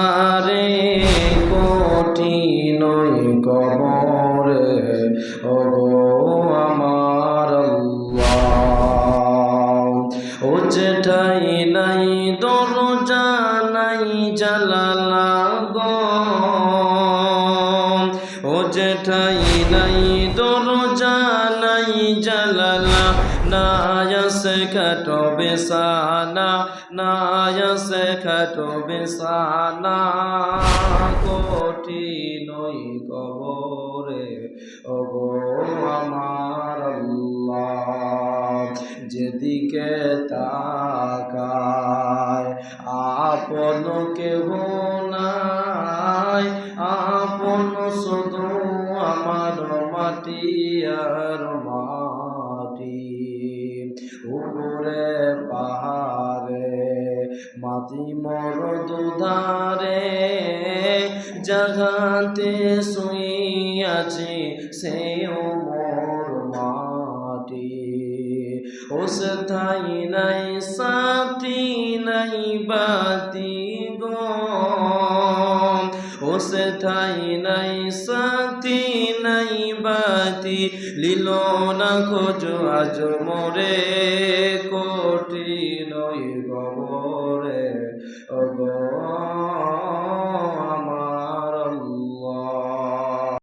আরে কঠিন কবরে ও গো আমার ও যেটাই নাই, দরজা নাই জালালা গো ও যেটাই নাই, দরজা নাই জালালা নায়াস খাটো বেসানা নায়াস খাটো বেসানা। কঠিন কবরে ও গো আমার আল্লাহ, যেদিকে তাকায় আপন কেহ নাই। আপন শুধু আমার মাটি আর মাটি মাটি মর দুধারে জাগাতে শুই আছে সেও মোর মাটি। ও স্থাই নাই, সাথী নাই বাতি গো। ও স্থাই নাই, সাথী নাই বাতি। লিল না খোঁজ, আজ মোরে কোটি